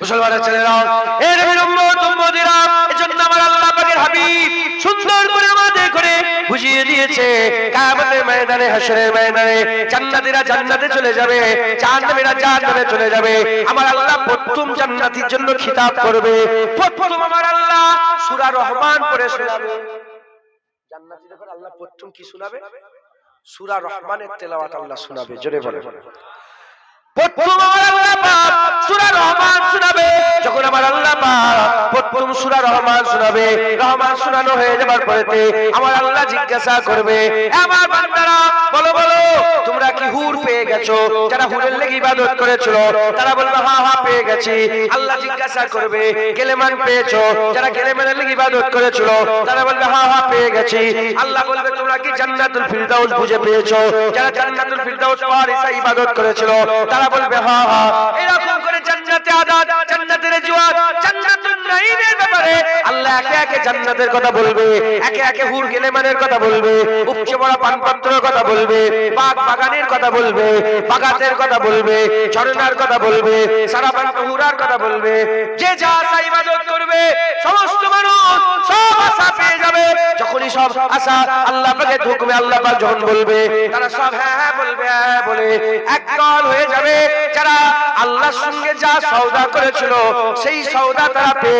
মুসলমানের ছেলেরা, এর বিলম্বত উম্মতিরা এজন্য আমার আল্লাহ পাকের হাবিব সুন্দর করে আমাদের করে বুঝিয়ে দিয়েছে, কিয়ামতের ময়দানে, হাশরের ময়দানে জান্নাতীরা জান্নাতে চলে যাবে, জাহান্নামীরা জাহান্নামে চলে যাবে। আমার আল্লাহ প্রথম জান্নাতীর জন্য খিতাব করবে। প্রথম আমার আল্লাহ সূরা রহমান পড়ে শোনাবে। জান্নাতীদের আল্লাহ প্রথম কি শোনাবে? সূরা রহমানের তেলাওয়াত আল্লাহ শোনাবে, জোরে বলে তোমরা কি হুর পেয়ে গেছো? যারা হুরের লেগে ইবাদত করেছিল, তারা বলবে হ্যাঁ হ্যাঁ পেয়ে গেছি। আল্লাহ জিজ্ঞাসা করবে কেলেমান পেয়েছ? যারা কেলেমানের লেগে ইবাদত করেছিল, তারা বলবে হ্যাঁ হ্যাঁ পেয়ে গেছি। আল্লাহ বলবে, তোমরা কি জান্নাতুল ফিরদাউস বুঝে পেয়েছ? যারা জান্নাতুল ফিরদাউস পাওয়ার ইবাদত করেছিল, তারা বলবে হ্যাঁ হ্যাঁ এরকম করে জান্নাতে আদাত জান্নাতের জোয়ার জান্নাতুল নাঈমের ব্যাপারে আল্লাহ একে একে জান্নাতের কথা বলবে, একে একে হুর গেলেমানের কথা বলবে, উপচে পড়া কথা বলবে, বাগ বাগানের কথা বলবে, বাগাতের কথা বলবে, ঝর্ণার কথা বলবে, সারা পান কথা বলবে, যে যা আশা ইবাদত করবে, সমস্ত মানুষ সব আশা পেয়ে যাবে। যখনই সব আশা আল্লাহ পাকে ঢুকবে আল্লাহ পাক যখন বলবে, তারা সব হ্যাঁ হ্যাঁ বলবে হ্যাঁ বলে একদল হয়ে যাবে। যারা আল্লাহর সঙ্গে যা সওদা করেছিল, সেই সওদা তারা পেয়ে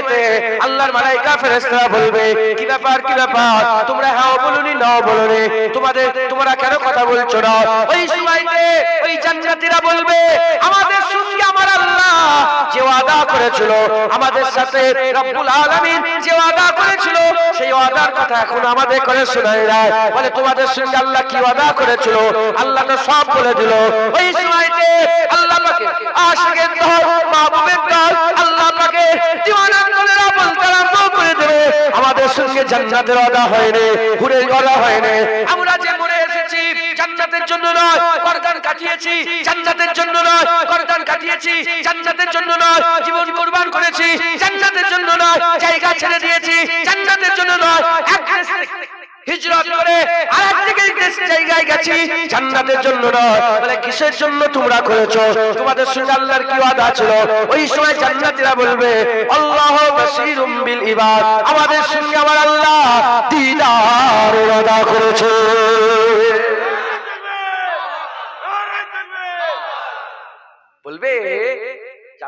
সময়তে আল্লাহর মালাইকা ফেরেশতারা বলবে, কি ব্যাপার কি ব্যাপার? তোমরা হ্যাঁ বলুনি, নাও বলুনি। তোমাদের, তোমরা কেন কথা বলছো না? ওই সময়তে ওই জান্নাতীরা বলবে, আমাদের সঙ্গে আমার আল্লাহ যে ওয়াদা করেছিল, আমাদের সাথে রব্বুল আলামিন যে ওয়াদা করেছিল, সেই ওয়াদার কথা এখন আমাদের করে শোনায় না বলে, তোমাদের সঙ্গে আল্লাহ কি ওয়াদা করেছিল? আল্লাহ তো সব বলে দিল। ওই সময়তে আল্লাহ পাকে আশিকের দল, মাহবুবের দল, আল্লাহ পাকে দিওয়ানার দলেরা বলতে আরম্ভ করে দেবে। আমাদের সঙ্গে জান্নাতের ওয়াদা হয়নি ঘুরে ওয়াদা হয়নি। আমরা যে মরে এসেছি, জান্নাতের জন্য নয় করদান কাটিয়েছি, জান্নাতের জন্য নয় জান্নাতের জন্য নয়, জীবন কুরবান করেছি। জান্নাতের জন্য নয়, জায়গা ছেড়ে দিয়েছি। জান্নাতের জন্য নয় হিজরত করে আরেক জায়গায় গেছি। জান্নাতের জন্য নয়। বলে, কিসের জন্য তোমরা করেছ? তোমাদের সঙ্গে আল্লাহর কি ওয়াদা ছিল? ওই সময় জান্নাতীরা বলবে, আল্লাহ বাসীরুম বিল ইবাদ। আমাদের সঙ্গে আমার আল্লাহ দিদার ওয়াদা করেছে। বলবে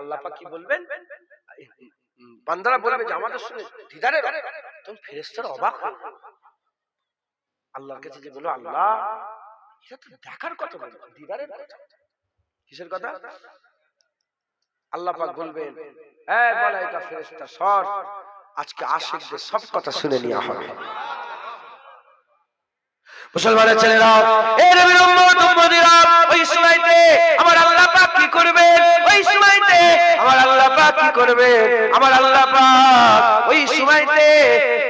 আল্লাহ কি বলবেন? বান্দারা বলবে যে, আমাদের তখন ফেরেশতারা অবাক হয়ে আল্লাহর কাছে যে বলো আল্লাহ, এটা তো দেখার কথা দিদারের কথা। কিসের কথা? আল্লাহ পাক বলবেন ফেরেশতা সর আজকে আশিকদের সব কথা শুনে নেওয়া হবে। মুসলমানের ছেলেরা ওই সময়তে আমার কি করবে? ওই আল্লাহ পাক কি করবে? আমার আল্লাহ ওই সময়তে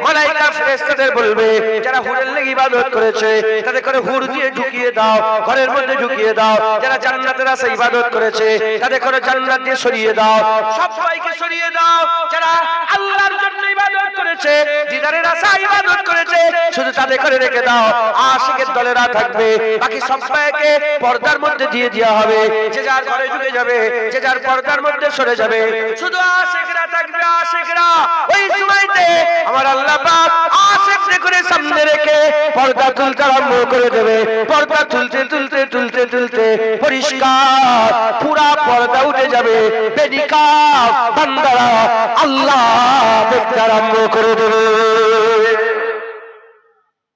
মালাইকা ফেরেশতাদের বলবে, যারা হুরের লেগে ইবাদত করেছে, তাদের করে হুর দিয়ে ঢুকিয়ে দাও, ঘরের মধ্যে ঢুকিয়ে দাও, যারা জান্নাতের আশা ইবাদত করেছে, তাদের করে জান্নাত দিয়ে সরিয়ে দাও, সবাইকে সরিয়ে দাও, যারা আল্লাহর জন্য ইবাদত করেছে, দিদারের আশা ইবাদত করেছে, শুধু তাদের করে রেখে দাও, আশিকের দলেরা থাকবে, বাকি সবাইকে পর্দার মধ্যে দিয়ে দেওয়া হবে, যে যার ঘরে ঢুকে যাবে, যে যার পর্দার মধ্যে সরে যাবে শুধু আশিকরা থাকবে, আশিকরা। ওই সময়তে আমার আল্লাহ পাক আশিকদের করে সামনে রেখে পর্দা তুলতে আরম্ভ করে দেবে। পর্দা তুলতে তুলতে তুলতে তুলতে পরিষ্কার পুরা পর্দা উঠে যাবে। বান্দারা আল্লাহ দেখতে আরম্ভ করে দেবে।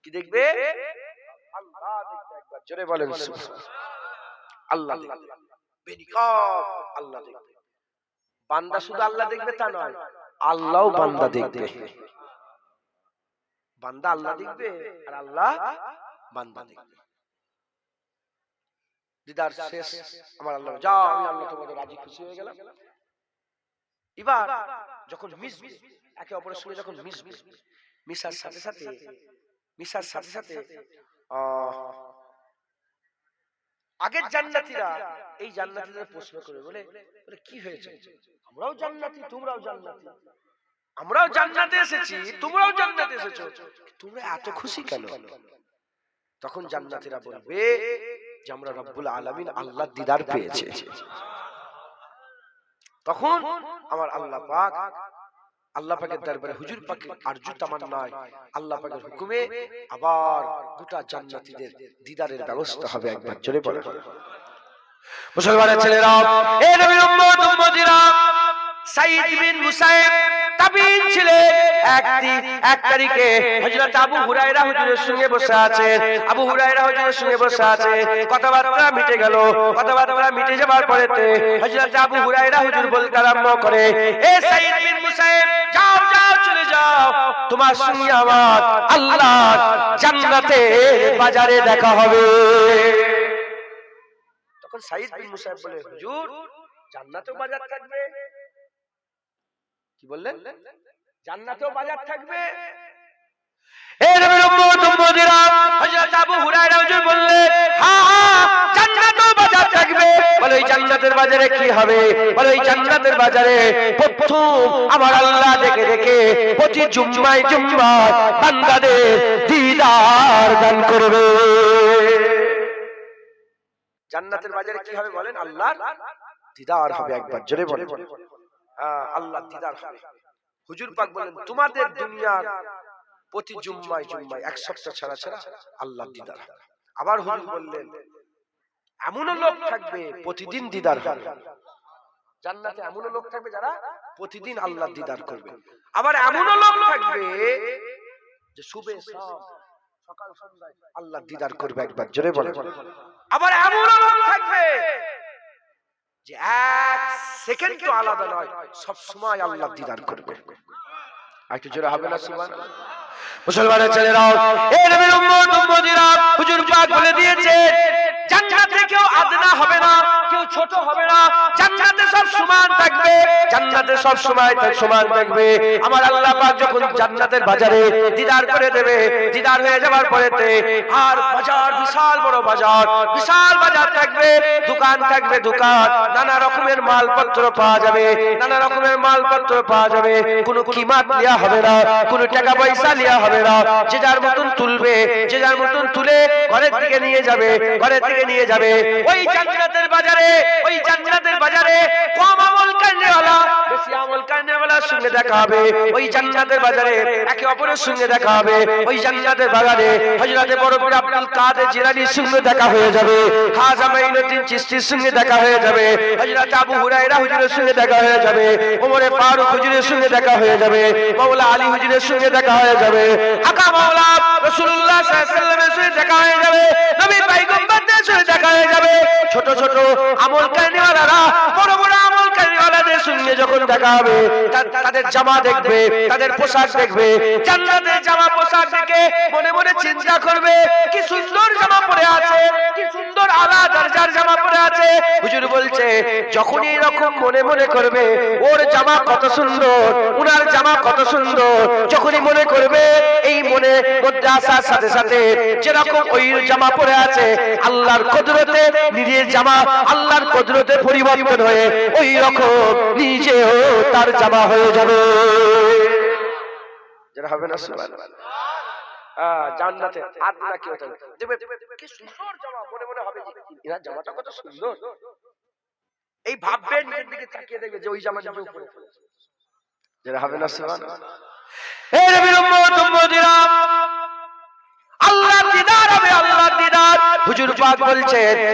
কি দেখবে? আল্লাহ দেখবে একবার। জোরে বলেন আল্লাহ আল্লাহ দেখবে। বান্দা শুধু আল্লাহ দেখবে তা নয়, আল্লাহও বান্দা দেখবে। বান্দা আল্লাহ দেখবে আর আল্লাহ বান্দা দেখবে। দিদার শেষ, আমার আল্লাহ যাও, আমি আল্লাহ তোমাদের রাজি খুশি হয়ে গেলাম। এবার যখন মিস একে অপরের সঙ্গে যখন মিস মিশার সাথে সাথে, মিশার সাথে সাথে আগের জান্নাতীরা এই জান্নাতীদের প্রশ্ন করে বলে বলে, কি হয়েছে? আমরাও জান্নাতি, তোমরাও জান্নাতি। আমরাও জান্নাতে এসেছি, তোমরাও জান্নাতে এসেছ। তোমরা এত খুশি কেন? তখন জান্নাতীরা বলবে যে, আমরা রব্বুল আলামিন আল্লাহ দিদার পেয়েছে। তখন আমার আল্লাহ পাক, আল্লাহ পাকের দরবারে হুজুর পাকের আরজু তামান্নায় আল্লাহ পাকের হুকুমে আবার গোটা জান্নাতীদের দিদারের ব্যবস্থা হবে একবার চলে পড়ে মুসলমানের ছেলেরা এ নবীর উম্মত উম্মতিরা সাইদ বিন মুসাইব তাবিন ছিলেন। এক এক তারিখে হযরত আবু হুরায়রা হুজুরের সঙ্গে বসে আছেন আবু হুরায়রা হুজুরের সঙ্গে বসে আছে। কথাবার্তা মিটে গেল। কথাবার্তা মিটে যাবার পরেতে হযরত আবু হুরায়রা হুজুর বলতে আরম্ভ করে এ সাইদ বিন মুসাইব যাও যাও চলে যাও। তোমার সঙ্গে আমার আল্লাহ জান্নাতে বাজারে দেখা হবে। তখন সাইদ বিন মুসাইব বলে, হুজুর, জান্নাতেও বাজার থাকবে। কি বললেন? জান্নাতেও বাজার থাকবে। নবীর উম্মত হযরত আবু হুরায়রা হুজুর বললেন হ্যাঁ বাজার কি হবে? জান্নাতের বাজারে প্রথম আমার দেখে দেখে দিদার দান করবে। জান্নাতের বাজারে কি হবে বলেন? আল্লাহ দিদার হবে একবার জোরে বলেন। হ্যাঁ, আল্লাহ দিদার হবে। হুজুর পাক বলেন তোমাদের দুনিয়ার প্রতি জুম্মায় জুম্মায় এক সপ্তাহ ছাড়া ছাড়া আল্লাহ দিদার হবে। আবার হুজুর বললেন এমনও লোক থাকবে প্রতিদিন দিদার হবে। জান্নাতে এমনও লোক থাকবে যারা প্রতিদিন আল্লাহ দিদার করবে। আবার এমনও লোক থাকবে যে শুবে সব আল্লাহ দিদার করবে একবার জোরে বলে আবার এমনও লোক থাকবে যে এক সেকেন্ড তো আলাদা নয় সব সময় আল্লাহ দিদার করবে। একটু জোরে হবে না সুবহান মুসলমানের ছেলেরাও এই নবীর উম্মত উম্মতিরা হুজুর পাক বলে দিয়েছে জান্নাতে কেউ আদনা হবে না। ছোট হবে না। জান্নাতে সব সমান থাকবে। জান্নাতে সব সময় সমান থাকবে। আমার আল্লাহ পাক যখন জান্নাতের বাজারে দিদার করে দেবে, দিদার হয়ে যাবার পরেতে আর বাজার, বিশাল বড় বাজার, বিশাল বাজার থাকবে। দোকান থাকবে দোকান। নানা রকমের মালপত্র পাওয়া যাবে। নানা রকমের মালপত্র পাওয়া যাবে। কোনো কিমাত নেওয়া হবে না। কোনো টাকা পয়সা নেওয়া হবে না। যে যার মতন তুলবে, যে যার মতন তুলে ঘরের দিকে নিয়ে যাবে, ঘরের দিকে নিয়ে যাবে। ওই জান্নাতের বাজারে ওই জান্নাতের বাজারে কম আমল কান্নেওয়ালা বেশি আমল কান্নেওয়ালার সঙ্গে দেখা হবে। ওই জান্নাতের বাজারে একে অপরের সঙ্গে দেখা হবে। ওই জান্নাতের বাজারে হযরতে বড় আব্দুল কাদের জিলানীর সঙ্গে দেখা হয়ে যাবে। খাজা মাইনুদ্দিন চিশতির সঙ্গে দেখা হয়ে যাবে। হযরত আবু হুরায়রা হুজুরের সঙ্গে দেখা হয়ে যাবে। ওমরে ফারুক হুজুরের সঙ্গে দেখা হয়ে যাবে। মাওলা আলী হুজুরের সঙ্গে দেখা হয়ে যাবে। আকা মাওলা রাসূলুল্লাহ সাল্লাল্লাহু আলাইহি ওয়াসাল্লামের সঙ্গে দেখা হয়ে যাবে। নবী পয়গম্বরদের সঙ্গে দেখা হয়ে যাবে। ছোট ছোট আমল কারণেওয়ালারা বড় বড় আমল কারণেওয়ালাদের সঙ্গে যখন দেখা হবে তাদের জামা দেখবে, তাদের পোশাক দেখবে, জান্নাতের জামা পোশাক দেখে মনে মনে চিন্তা করবে, কি সুন্দর জামা পরে আছে, কি সুন্দর আলা দরজার জামা পরে আছে। হুজুর বলছে যখন এরকম মনে মনে করবে, ওর জামা কত সুন্দর, উনার জামা কত সুন্দর, যখনই মনে করবে এই মনে মধ্যে আসার সাথে সাথে যেরকম ওই জামা পরে আছে, আল্লাহর কদরতে নিজের জামা, আল্লাহর কদরতে পরিবর্তন হয়ে ওই রকম নিজেও তার জামা হয়ে যাবে। জামা এই ভাববেন দিকে তাকিয়ে দেখবে যে ওই জামা পরে ফেলেছে। হবে না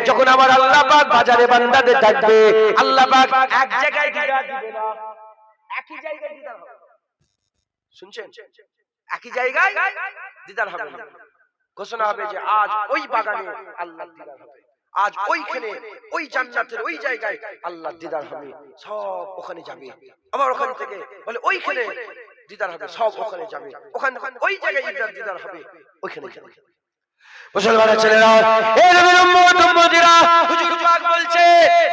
যখন আমার আল্লাহ পাক বাজারে বান্দাদের ডাকবে, আল্লাহ পাক এক জায়গায় শুনছেন? একই জায়গায় দিদার হবে। ঘোষণা হবে যে আজ ওই বাগানে আল্লাহ দিদার হবে। আজ ওইখানে, ওই জান্নাতের ওই জায়গায় আল্লাহ দিদার হবে। সব ওখানে যাবে। আবার ওখান থেকে বলে, ওইখানে দিদার হবে সব ওখানে যাবে। ওখানে ওই জায়গায় দিদার দিদার হবে ওইখানে মুসলমানের ছেলেরা এই নবীর উম্মত উম্মতিরা হুজুর পাক বলছে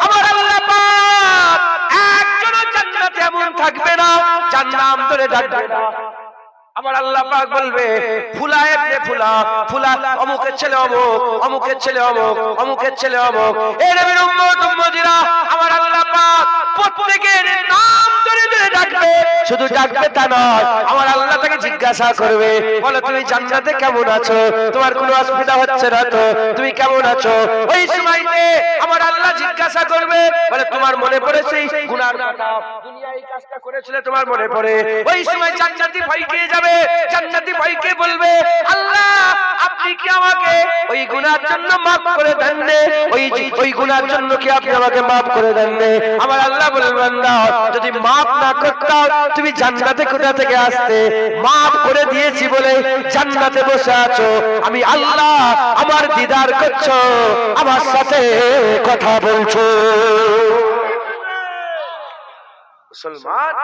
আমার আল্লাহ পাক একজনও জান্নাতে এমন থাকবে না যার নাম ধরে ডাকবে না। আমার আল্লাহ পাক বলবে, ফুলা এবনে ফুলা ফুলা, অমুকের ছেলে অমুক, অমুকের ছেলে অমুক, অমুকের ছেলে অমুক। এই নবীর উম্মত, উম্মতিরা, আমার আল্লাহ পাক প্রত্যেকের নাম ধরে ধরে ডাকবে, শুধু ডাকবে তা নয়, আমার আল্লাহ তাকে জিজ্ঞাসা করবে, বলো, তুমি জান্নাতে কেমন আছো? তোমার কোনো অসুবিধা হচ্ছে না তো? তুমি কেমন আছো? ওই সময়তে আমার আল্লাহ জিজ্ঞাসা করবে, বলে, তোমার মনে পড়েছে এই গুনার কথা? দুনিয়া এই কাজটা করেছিলে তোমার মনে পড়ে? ওই সময় জান্নাতি ভয় খেয়ে যাবে জান্নাতি ভয় খেয়ে বলবে, আল্লাহ, আপনি কি আমাকে ওই গুনার জন্য মাফ করে দেন? ওই ওই গুনার জন্য কি আপনি আমাকে মাফ করে দেন? আমার আল্লাহ বলবেন না যদি মাফ না করতাম তুমি জান্নাতে কোথা থেকে আসতে মাফ করে দিয়েছি বলে জান্নাতে বসে আছো আমি আল্লাহ, আমার দিদার করছ, আমার সাথে কথা বলছো মুসলমান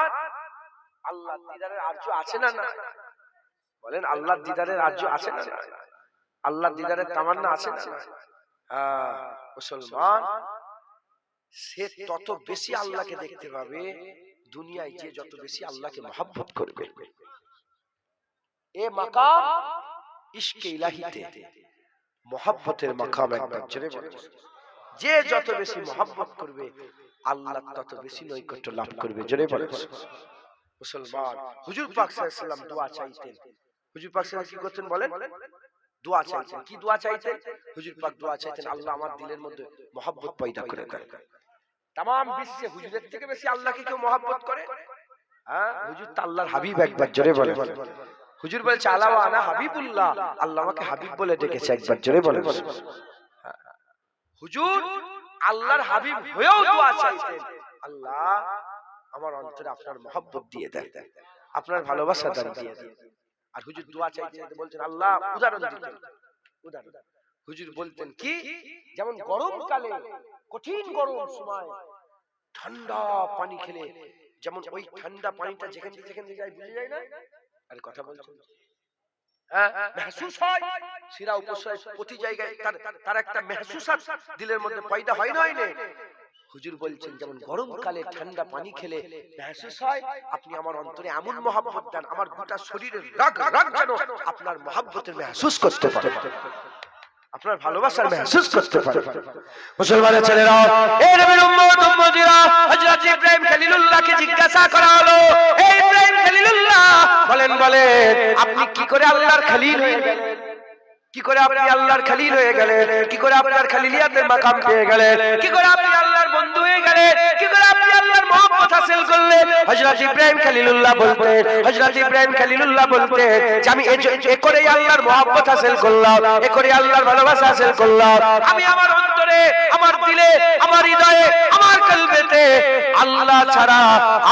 আল্লাহ দিদারের আর্য আছে না না বলেন আল্লাহ দিদারের আর্য আছে না না? আল্লাহ দিদারের তামান্না আছে না? না? হ্যাঁ, মুসলমান সে তত বেশি আল্লাহকে দেখতে পাবে দুনিয়ায় যে যত বেশি আল্লাহকে মহাব্বত করবে। এ মাকাম ইশকে ইলাহিতে। মহাব্বতের মাকাম একবার জোরে। যে যত বেশি মহাব্বত করবে আল্লাহ তত বেশি নৈকট্য লাভ করবে। জোরে বলে মুসলমান হুজুর পাক সাল্লাল্লাহু আলাইহি দোয়া চাইতেন। হুজুর পাক সাল্লাল্লাহু কি করতেন বলেন? দোয়া চাইতেন কি দোয়া চাইতেন হুজুর পাক দোয়া চাইতেন আল্লাহ আমার দিলের মধ্যে মহাব্বত পয়দা করে দেন। তাম বিশ্বে হুজুরের থেকে বেশি আল্লাহকে কেউ মহাব্বত করে? হ্যাঁ? হুজুর তো আল্লাহর হাবিব একবার জোরে বলে হুজুর বলছে আলাওয়া আনা হাবিবুল্লাহ। আল্লাহ আমাকে হাবিব বলে ডেকেছে একবার জোরে বলে হুজুর, আল্লাহর হাবিব হয়েও দোয়া চাইতেন আল্লাহ আমার অন্তরে আপনার মহব্বত দিয়ে দেন। আপনার ভালোবাসা দান দিয়ে দেন। আর হুজুর দোয়া চাইতে চাইতে বলছেন আল্লাহ উদাহরণ উদাহরণ হুজুর বলতেন কি? যেমন গরমকালে কঠিন গরম সময় ঠান্ডা পানি খেলে যেমন ওই ঠান্ডা পানিটা যেখান থেকে যেখান থেকে যায় বুঝে যায় না? আর কথা বলছেন। হ্যাঁ, মেহসুস হয় শিরা উপশয় প্রতি জায়গায় তার একটা মেহসুসাত দিলের মধ্যে পয়দা হয় না হয় না হুজুর বলছেন যেমন গরমকালে ঠান্ডা পানি খেলে মেহসুস হয়। আপনি আমার অন্তরে এমন মহাব্বত দেন আমার গোটা শরীরের রাগ রাগ যেন আপনার মহাব্বতের মেহসুস করতে পারে। আপনার ভালোবাসার মেহসুস করতে পারে। মুসলমানের ছেলেরা এই নবীর উম্মত উম্মতিরা হযরত ইব্রাহিম খলিলুল্লাহকে জিজ্ঞাসা করা হলো এই ইব্রাহিম খলিলুল্লাহ বলেন বলেন আপনি কি করে আল্লাহর খলিল হয়ে গেলেন? কি করে আপনি আল্লাহর খলিল হয়ে গেলেন? কি করে আপনার খলিলিয়াতের মাকাম পেয়ে গেলেন? কি করে আপনি আল্লাহর বন্ধু হয়ে গেলেন কি করে আপনি আল্লাহর মহব্বত হাসিল করলেন? হযরত ইব্রাহিম খলিলুল্লাহ বলতেন হযরত ইব্রাহিম খলিলুল্লাহ বলতেন যে আমি এ- করেই আল্লাহর মহব্বত হাসিল করলাম, এ করেই আল্লাহর ভালোবাসা হাসিল করলাম। আমি আমার অন্তরে, আমার দিলে, আমার হৃদয়ে, আমার কলবেতে আল্লাহ ছাড়া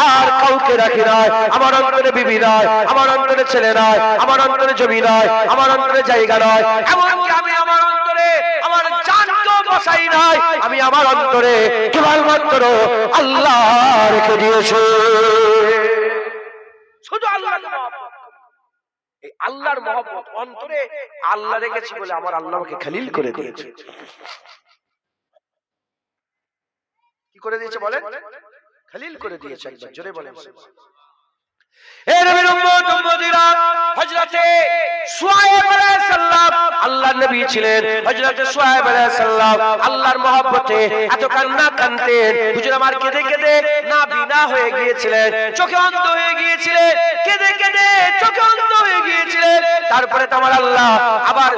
আর কাউকে রাখি নাই। আমার অন্তরে বিবি আমার অন্তরে ছেলে নাই, আমার অন্তরে জমি নাই, আমার অন্তরে জায়গা নয় এমনকি আমি বসাই নাই, আমি আমার অন্তরে কেবলমাত্র আল্লাহ রেখে দিয়েছে। শুধু আল্লাহ আল্লাহর মহব্বত অন্তরে আল্লাহ রেখেছি বলে আমার আল্লাহ আমাকে খালিল করে দিয়েছে। কি করে দিয়েছে বলেন? খালিল করে দিয়েছে একবার, জোরে বলেন। নবী ছিলেন। আল্লাহর মহব্বতে এত কান্না কানতেন হুজুর আমার কেঁদে কেঁদে না বিনা হয়ে গিয়েছিলেন, চোখে অন্ধ হয়ে গিয়েছিলেন, কেঁদে কেঁদে চোখে অন্ধ হয়ে গিয়েছিলেন। তারপরে তোমার আল্লাহ আবার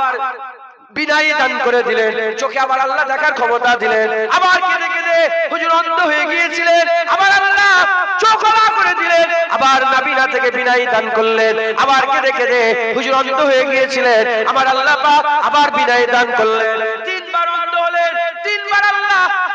বিদায় দান করে দিলেন। চোখে আবার আল্লাহ দেখার ক্ষমতা দিলেন। আবার কেঁদে কেঁদে হুজুর অন্ধ হয়ে গিয়েছিলেন। আবার আল্লাহ চোখ খোলা করে দিলেন। আবার নাবিনা থেকে বিদায় দান করলেন। আবার কেঁদে কেঁদে হুজুর অন্ধ হয়ে গিয়েছিলেন। আমার আল্লাহ আবার বিদায় দান করলেন। তিনবার অন্ধ হলেন, তিনবার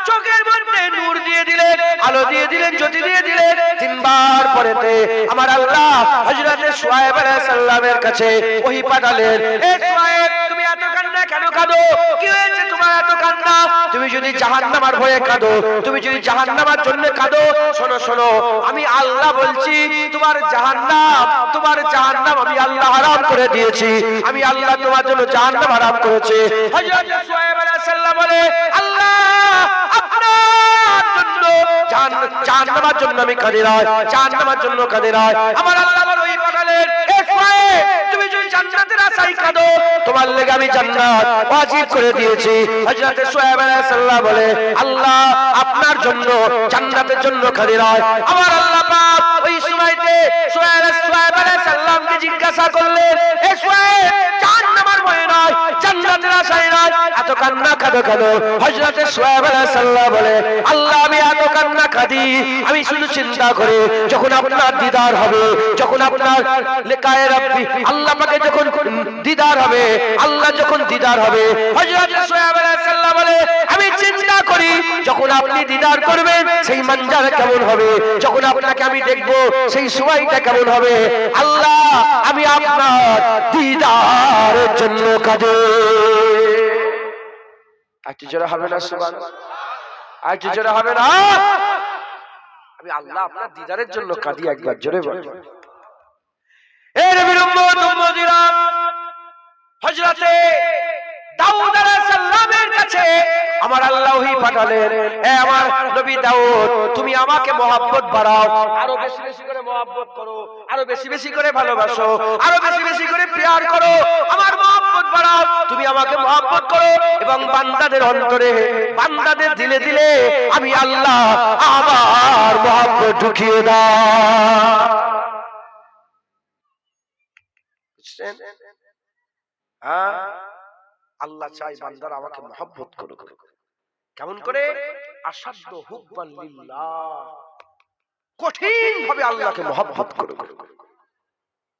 চোখের মধ্যে নূর দিয়ে দিলেন, আলো দিয়ে দিলেন, জ্যোতি দিয়ে দিলেন। তিনবার পরেতে আমার আল্লাহ হযরতে সুয়াইব আলাইহিস সালামের কাছে ওহী পাঠালেন, এ সুয়াইব তুমি এত কান্না কেন কাঁদো? কি হয়েছে তোমার এত কান্না? তুমি যদি জাহান্নামার ভয়ে কাঁদো, তুমি যদি জাহান্নামার জন্য কাঁদো, শোনো শোনো, আমি আল্লাহ বলছি, তোমার জাহান্নাম তোমার জাহান্নাম আমি আল্লাহ হারাম করে দিয়েছি। আমি আল্লাহ তোমার জন্য জাহান্নাম হারাম করেছি। হযরত সুয়াইব আলাইহিস সালাম বলে, আল্লাহ জন্য জাহান- জাহান্নামার জন্য আমি কাঁদি জাহান্নামার জন্য কাঁদি নয় আমার আল্লাহ আমার ওই কাঁদো আপনার জন্য, জান্নাতের জন্য খালি নয় আমার আল্লাহ ওই সালামকে জিজ্ঞাসা করলেন আল্লাহ, আমি চিন্তা করি যখন আপনার দিদার হবে, যখন আপনার যখন দিদার হবে যখন দিদার হবে আলাইহিস সালাম বলে আমি চিন্তা করি যখন আপনি দিদার করবেন, সেই মঞ্জার কেমন হবে? যখন আপনাকে আমি দেখব, সেই সময়টা কেমন হবে? আল্লাহ, আমি আপনার দিদারের জন্য কাজে। হবে না সুবহান আর একটু জোরে হবে না? আমি আল্লাহ আপনার দিদারের জন্য কাঁদি, একবার জোরে এর হযরতে আমার পাঠালেন আমার নবী দাউদ, তুমি আমাকে মহব্বত বাড়াও। আরও বেশি বেশি করে করো, আরও বেশি বেশি করে ভালোবাসো, আরও বেশি বেশি করে প্রেয়ার করো, আমার মহব্বত বাড়াও। তুমি আমাকে মহব্বত করো এবং বান্দাদের অন্তরে, বান্দাদের দিলে দিলে আমি আল্লাহ আমার মহব্বত ঢুকিয়ে দাও। হ্যাঁ? আল্লাহ চাই বান্দার আমাকে মহব্বত করুক। কেমন করে? আসাধ্য হুব্বান লিল্লাহ। কঠিন ভাবে আল্লাহকে মহব্বত করুক।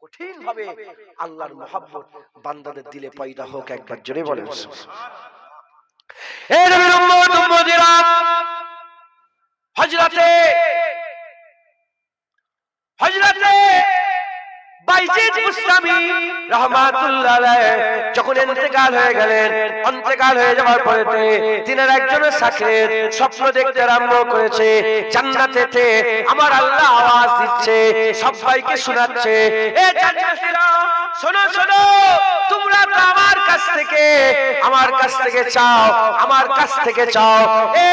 কঠিন ভাবে আল্লাহর মহব্বত বান্দাদের দিলে পয়দা হোক একবার জোরে বলেন এই নবীর উম্মত উম্মতিরা হযরতে হযরতে রহমাতুল্লাহ যখন হয়ে গেলেন ইন্তেকাল হয়ে যাওয়ার পরে তিনার স্বপ্ন দেখতে আরম্ভ করেছে জান্নাতেতে আমার আল্লাহ আওয়াজ দিচ্ছে, সবাইকে শোনাচ্ছে, এ জান্নাতীরা, শোনো শোনো, তোমরা তো আমার কাছ থেকে, আমার কাছ থেকে চাও, আমার কাছ থেকে চাও, এ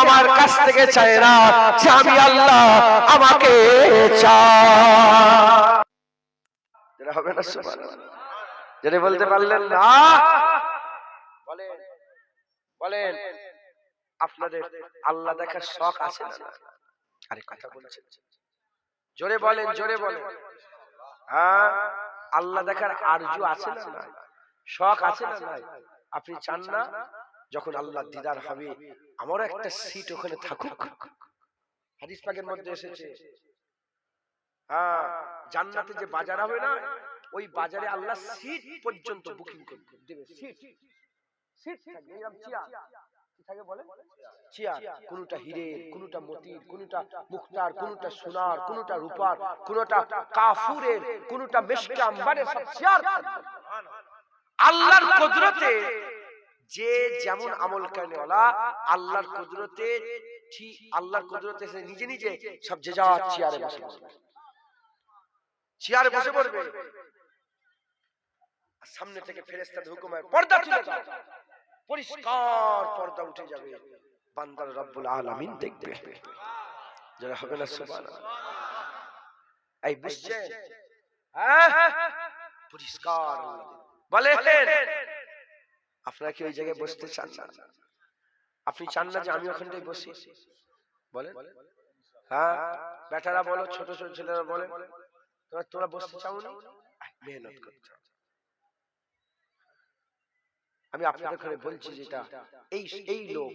আমার কাছ থেকে চায় না, সে আমি আল্লাহ, আমাকে হবে না, সুবহানাল্লাহ। বলতে পারলেন না? বলেন আপনাদের আল্লাহ দেখার শখ আছে না? আরে কথা বলছেন জোরে বলেন জোরে বলেন হ্যাঁ আল্লাহ দেখার আরজু আছে না নাই? শখ আছে না নাই আপনি চান না যখন আল্লাহ দিদার হবে আমারও একটা সিট ওখানে থাকুক হাদিস পাকের মধ্যে এসেছে হ্যাঁ জান্নাতে যে বাজার হবে না ওই বাজারে আল্লাহ সিট পর্যন্ত বুকিং করে দেবে সিট সিট থাকবে এরকম চেয়ার থাকে বলে? চেয়ার কোনটা হিরে কোনটা মতির কোনটা মুক্তার কোনটা সোনার কোনটা রূপার কোনটা কাফুরের কোনটা মেশকে আম্বারের সব চেয়ার আল্লাহর কুদরতে যে যেমন আমল করেওয়ালা আল্লাহর কুদরতে ঠিক আল্লাহর কুদরতে সে নিজে নিজে সব যে যাওয়া চেয়ারে বসে পড়বে। চেয়ারে বসে পড়বে। সামনে থেকে ফেরেস্তাদের হুকুম হয় পর্দা তুলে দাও। পরিষ্কার পর্দা উঠে যাবে। বান্দার রব্বুল আলামিন দেখবে। যারা হবে না সুবহানাল্লাহ। এই বুঝছেন? হ্যাঁ? পরিষ্কার বলে আপনারা কি ওই জায়গায় বসতে চান? না আপনি চান না যে আমি ওখানটায় বসি? বলেন। হ্যাঁ? বেটারা বলো ছোট ছোট ছেলেরা বলে। তোরা তোরা বসতে চাও না মেহনত করতে। আমি আপনাদের ঘরে বলছি যেটা এই এই লোক।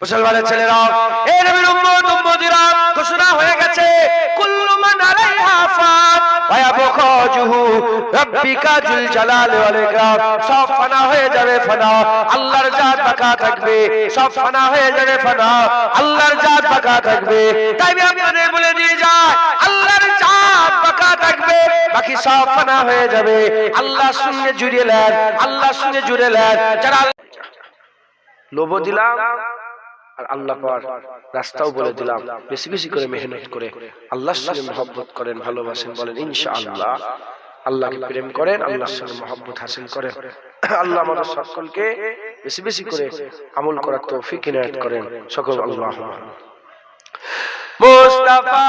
মুসলমানের ছেলেরা এই নবীর উম্মত উম্মতিরা ঘোষণা হয়ে গেছে কুল্লু মান আলাইহা ফান ওয়া ইয়াবকা ওয়াজহু রাব্বিকা জুল জালালি ওয়াল ইকরাম সব ফানা হয়ে যাবে ফানা আল্লাহর জাত বাকা থাকবে সব ফানা হয়ে যাবে ফানা আল্লাহর জাত বাকা থাকবে। তাই আমি আপনাদের বলে দিয়ে থাকবে, বাকি সব ফানা হয়ে যাবে। আল্লাহর সঙ্গে জুড়ে নেন আল্লাহর সঙ্গে জুড়ে নেন যারা লোভ দিলাম, আর আল্লাহ রাস্তাও বলে দিলাম। বেশি বেশি করে মেহনত করে আল্লাহর সঙ্গে মহব্বত করেন, ভালোবাসেন, বলেন আল্লাহকে প্রেম করেন, আল্লাহর সঙ্গে মহব্বত হাসিল করেন। আল্লাহ আমাদের সকলকে বেশি বেশি করে আমল করার করেন। সকল আল্লাহ। মুস্তাফা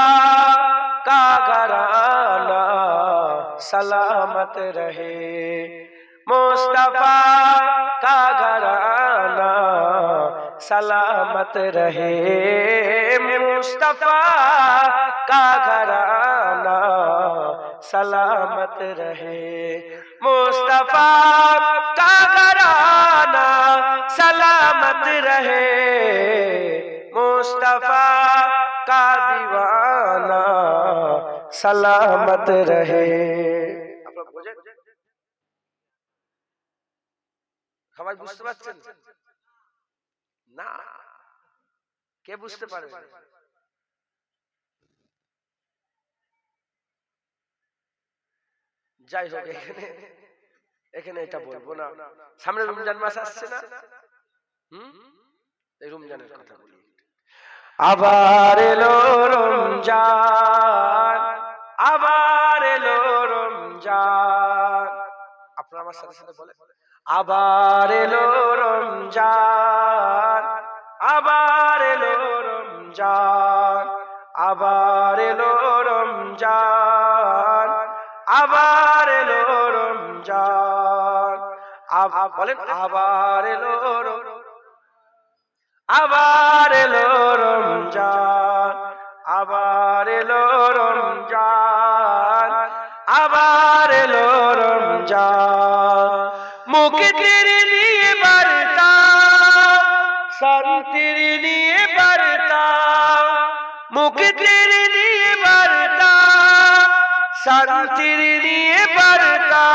کا گھرانہ سلامت رہے۔ مصطفیٰ کا گھرانہ سلامت رہے۔ مصطفیٰ کا گھرانہ سلامت رہے۔ مصطفیٰ کا گھرانہ سلامت رہے۔ مصطفیٰ کا دیوانہ সালামত রহে। সবাই বুঝতে পারছেন? না, কে বুঝতে পারে? যাই হোক এখানে এটা বলব না। সামনে রমজান মাস আসছে না? হম? এই রমজানের কথা বলি। আবার এলো রমজান। আবার এলো রমজান। আপনারা আমার সাথে সাথে বলে আবার এলো রমজান, আবার এলো রমজান, আবার এলো রমজান, আবার এলো রমজান। বলেন, আবার এলো আবার এলো এলো রমজান, আবার এলো রমজান। মুক্তির নিয়ে বার্তা শান্তির নিয়ে বার্তা। মুক্তির নিয়ে বার্তা শান্তির নিয়ে বার্তা।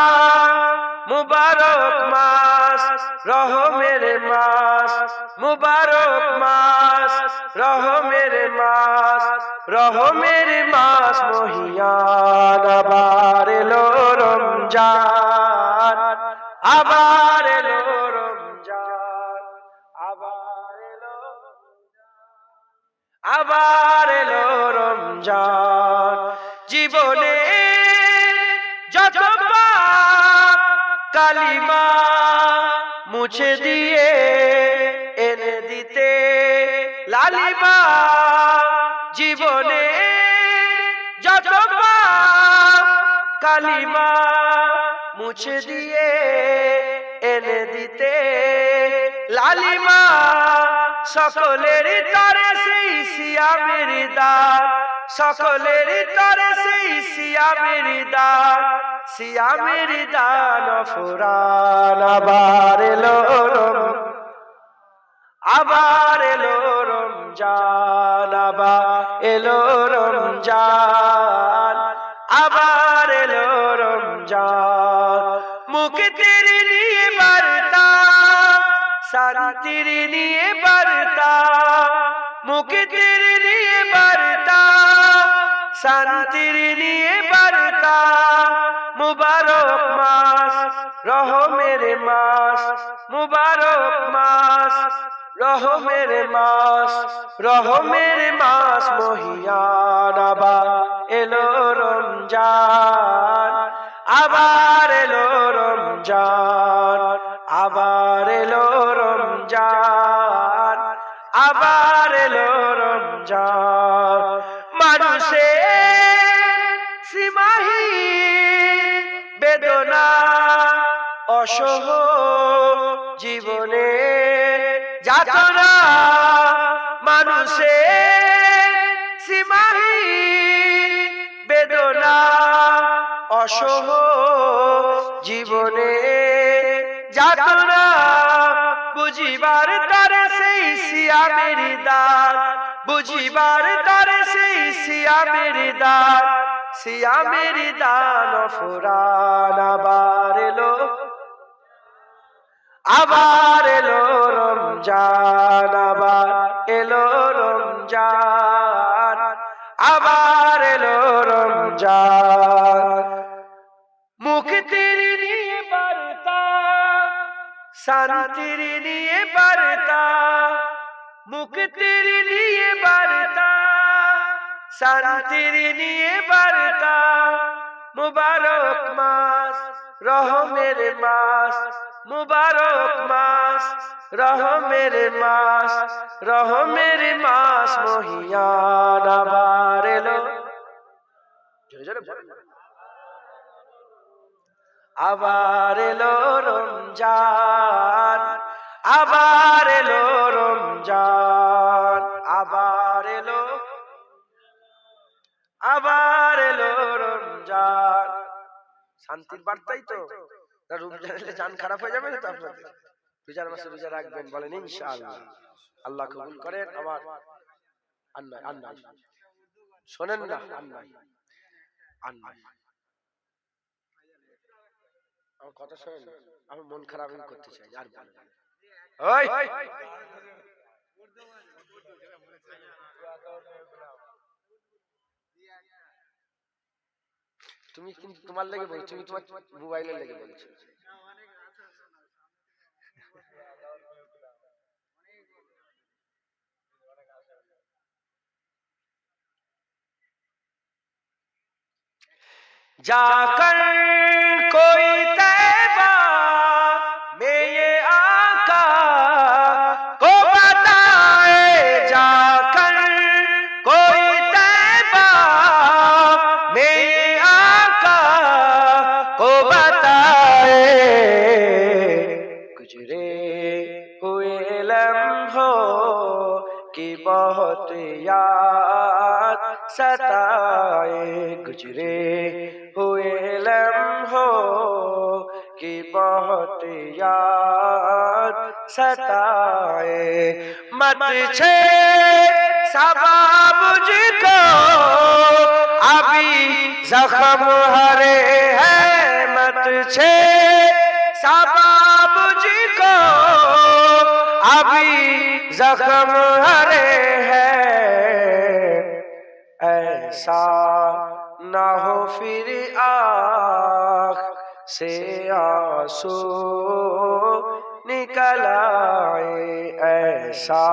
মুবারক মাস, রহমের মাস, মুবারক মাস, রহমের মাস রহমের মাস, মহিয়ান আবার এলো রমজান, আবার এলো আবার এলো রমজান জীবনে যত কালিমা মুছে দিয়ে এনে দিতে। লালিমা জীবনে যত কালিমা মুছে দিয়ে এনে দিতে। লালিমা সকলের তরে সেই সিয়ামের দান সকলের তরে সেই সিয়ামের দান সিয়ামের দান ফুরান আবার এলো রম আবার এলো রমজান আবার এলো রমজান আবার এলো রমজান। মুক্তির নিয়ে বার্তা শান্তির নিয়ে বার্তা মুক্তির নিয়ে বার্তা শান্তির নিয়ে বার্তা। মুবারক মাস, রহমের মাস, মুবারক মাস, রহমের মাস রহমের মাস মহিয়ান এলো রমজান, আবার এলো রমজান, আবার অসহ জীবনে যাতনা মানুষের সীমাহি বেদনা অসহ জীবনে যাতনা বুঝিবার তারে সেই সিয়ামের দান, বুঝিবার তারে সেই সিয়ামের দান সিয়ামের দান ফুরান আবার এলো। আবার এলো রমজান, আবার এলো রমজান, আবার এলো রমজান। মুক্তির নিয়ে বার্তা শান্তির নিয়ে বার্তা মুক্তির নিয়ে বার্তা শান্তির নিয়ে বার্তা, মুবারক মাস, রহমের মাস মুবারক মাস, রহমের মাস রহমের মাস মহিয়ান আবার আবার এলো রমজান, আবার এলো রমজান, আবার এলো আবার এলো রমজান। শান্তির বার্তাই তো। রমজান এলে জান খারাপ হয়ে যাবে না তো আপনাদের? রোজার মাসে রোজা রাখবেন বলেন ইনশাআল্লাহ। আল্লাহ কবুল করেন আমার আন্নাই আন্নাই। শোনেন না আমার কথা শোনেন না। আমার মন খারাপ আমি করতে চাই আর বলেন ওই! তুমি কিন্তু তোমার লেগে বলছো তুমি তোমার মোবাইলের লেগে বলছো जाकर कोई گزرے ہوئے لمحوں کی بہت یاد ستائے مت چھے سبا مجھ کو ابھی زخم ہرے ہے مت چھے سبا مجھ کو ابھی زخم ہرے ہے ایسا سے آسو نکل آئے ایسا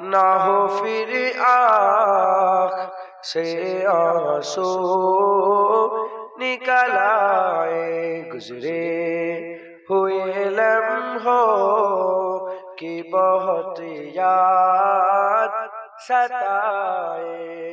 نہ ہو پھر آنکھ سے آسو نکل آئے۔ گزرے ہوئے لمحوں کی بہت یاد ستائے۔